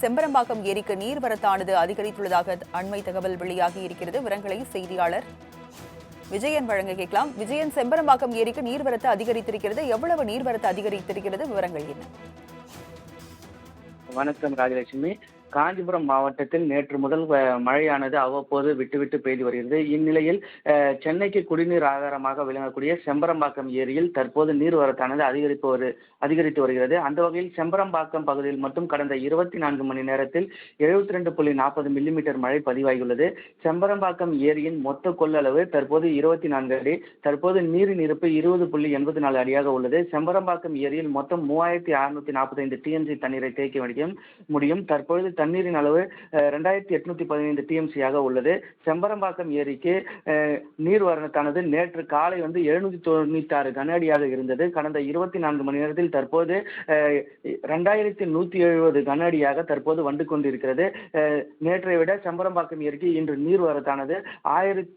செம்பரம்பாக்கம் ஏரிக்கு நீர்வரத்தானது அதிகரித்துள்ளதாக அண்மை தகவல் வெளியாகி இருக்கிறது. விவரங்களை செய்தியாளர் விஜயன் வழங்க கேட்கலாம். விஜயன் செம்பரம்பாக்கம் ஏரிக்கு நீர்வரத்து அதிகரித்திருக்கிறது. எவ்வளவு நீர்வரத்து அதிகரித்திருக்கிறது? விவரங்கள் என்ன? வணக்கம் ராஜலட்சுமி. காஞ்சிபுரம் மாவட்டத்தில் நேற்று முதல் மழையானது அவ்வப்போது விட்டுவிட்டு பெய்து வருகிறது. இந்நிலையில் சென்னைக்கு குடிநீர் ஆதாரமாக விளங்கக்கூடிய செம்பரம்பாக்கம் ஏரியில் தற்போது நீர்வரத்தானது அதிகரிப்பு வரு அதிகரித்து வருகிறது. அந்த வகையில் செம்பரம்பாக்கம் பகுதியில் மட்டும் கடந்த இருபத்தி நான்கு மணி நேரத்தில் எழுபத்தி ரெண்டு புள்ளி நாற்பது மில்லிமீட்டர் மழை பதிவாகியுள்ளது. செம்பரம்பாக்கம் ஏரியின் மொத்த கொள்ளளவு தற்போது இருபத்தி நான்கு அடி தற்போது நீரின் இருப்பு இருபது புள்ளி எண்பத்தி நாலு அடியாக உள்ளது. செம்பரம்பாக்கம் ஏரியில் மொத்தம் மூவாயிரத்தி அறுநூத்தி நாற்பத்தைந்து டிஎம்சி தண்ணீரை தேக்க முடியும் முடியும். தற்பொழுது தண்ணீரின் அளவு ரெண்டாயிரத்தி எட்நூத்தி பதினைந்து டிஎம்சியாக உள்ளது. செம்பரம்பாக்கம் ஏரிக்கு நீர்வரத்தானது நேற்று காலை வந்து எழுநூத்தி தொண்ணூத்தி ஆறு கன அடியாக இருந்தது. கடந்த இருபத்தி நான்கு மணி நேரத்தில் தற்போது ரெண்டாயிரத்தி நூத்தி எழுபது கன அடியாக தற்போது வந்து கொண்டிருக்கிறது. நேற்றை விட செம்பரம்பாக்கம் ஏரிக்கு இன்று நீர் வரத்தானது ஆயிரத்தி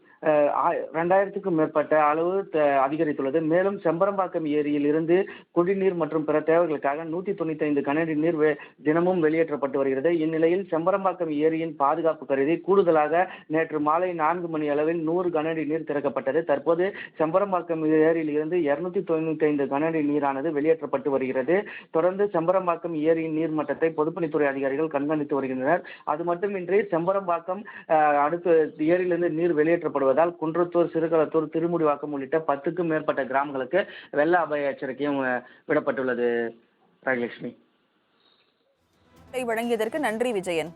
ரெண்டாயிரத்துக்கும் மேற்பட்ட அளவு த- அதிகரித்துள்ளது. மேலும் செம்பரம்பாக்கம் ஏரியில் இருந்து குடிநீர் மற்றும் பிற தேவைகளுக்காக நூற்றி தொண்ணூத்தி ஐந்து கனஅடி நீர் தினமும் வெளியேற்றப்பட்டு வருகிறது. இந்நிலையில் செம்பரம்பாக்கம் ஏரியின் பாதுகாப்பு கருதி கூடுதலாக நேற்று மாலை நான்கு மணி அளவில் நூறு கனஅடி நீர் திறக்கப்பட்டது. தற்போது செம்பரம்பாக்கம் ஏரியில் இருந்து இருநூத்தி தொண்ணூத்தி ஐந்து கனஅடி நீரானது வெளியேற்றப்பட்டு வருகிறது. தொடர்ந்து செம்பரம்பாக்கம் ஏரியின் நீர்மட்டத்தை பொதுப்பணித்துறை அதிகாரிகள் கண்காணித்து வருகின்றனர். அது மட்டுமின்றி செம்பரம்பாக்கம் அடுத்து ஏரியிலிருந்து நீர் வெளியேற்றப்படுவது வருவதால் குன்றத்தூர் சிறுகளத்தூர் திருமுடிவாக்கம் உள்ளிட்ட பத்துக்கும் மேற்பட்ட கிராமங்களுக்கு வெள்ள அபாய எச்சரிக்கையும் விடப்பட்டுள்ளது. ராஜலட்சுமி. வழங்கியதற்கு நன்றி விஜயன்.